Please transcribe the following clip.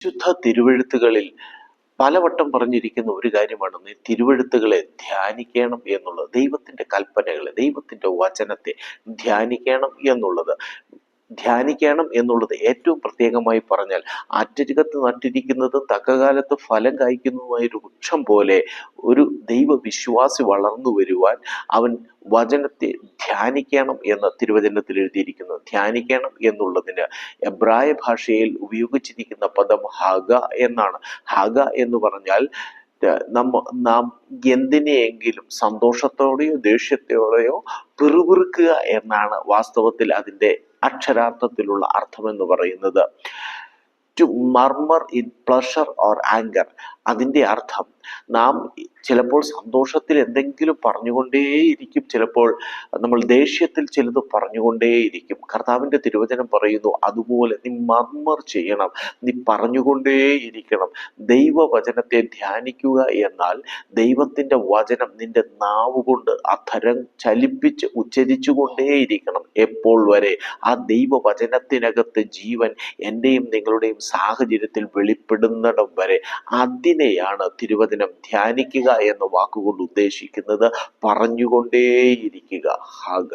വിശുദ്ധ തിരുവെഴുത്തുകളിൽ പലവട്ടം പറഞ്ഞിരിക്കുന്ന ഒരു കാര്യമാണ് നീ തിരുവെഴുത്തുകളെ ധ്യാനിക്കണം എന്നുള്ളത്. ദൈവത്തിന്റെ കൽപ്പനകളെ ദൈവത്തിന്റെ വചനത്തെ ധ്യാനിക്കണം എന്നുള്ളത്. ധ്യാനിക്കണം എന്നുള്ളത് ഏറ്റവും പ്രത്യേകമായി പറഞ്ഞാൽ ആറ്റരികത്ത് നട്ടിരിക്കുന്നതും തക്കകാലത്ത് ഫലം കായ്ക്കുന്നതുമായ ഒരു വൃക്ഷം പോലെ ഒരു ദൈവവിശ്വാസി വളർന്നു വരുവാൻ അവൻ വചനത്തെ ധ്യാനിക്കണം എന്ന് തിരുവചനത്തിൽ എഴുതിയിരിക്കുന്നു. ധ്യാനിക്കണം എന്നുള്ളതിന് എബ്രായ ഭാഷയിൽ ഉപയോഗിച്ചിരിക്കുന്ന പദം ഹഗ എന്നാണ്. ഹഗ എന്ന് പറഞ്ഞാൽ നമ്മ നാം എന്തിനെയെങ്കിലും സന്തോഷത്തോടെയോ ദേഷ്യത്തോടെയോ പിറുപിറുക്കുക എന്നാണ് വാസ്തവത്തിൽ അതിന്റെ അക്ഷരാർത്ഥത്തിലുള്ള അർത്ഥം എന്ന് പറയുന്നത്. To murmur in pleasure or anger അതിന്റെ അർത്ഥം നാം ചിലപ്പോൾ സന്തോഷത്തിൽ എന്തെങ്കിലും പറഞ്ഞുകൊണ്ടേയിരിക്കും. ചിലപ്പോൾ നമ്മൾ ദേഷ്യത്തിൽ ചിലത് പറഞ്ഞുകൊണ്ടേയിരിക്കും. കർത്താവിന്റെ തിരുവചനം പറയുന്നു അതുപോലെ നീ മർമർ ചെയ്യണം. നീ പറഞ്ഞുകൊണ്ടേയിരിക്കണം. ദൈവവചനത്തെ ധ്യാനിക്കുക എന്നാൽ ദൈവത്തിന്റെ വചനം നിന്റെ നാവ് കൊണ്ട് അധരം ചലിപ്പിച്ച് ഉച്ചരിച്ചു കൊണ്ടേയിരിക്കണം എപ്പോൾ വരെ? ആ ദൈവവചനത്തിനകത്ത് ജീവൻ എന്റെയും നിങ്ങളുടെയും സാഹചര്യത്തിൽ വെളിപ്പെടുന്നിടം വരെ. അതിനെയാണ് തിരുവചനം ധ്യാനിക്കുക എന്ന വാക്കുകൊണ്ട് ഉദ്ദേശിക്കുന്നത്? പറഞ്ഞുകൊണ്ടേയിരിക്കുക. ഹാഗ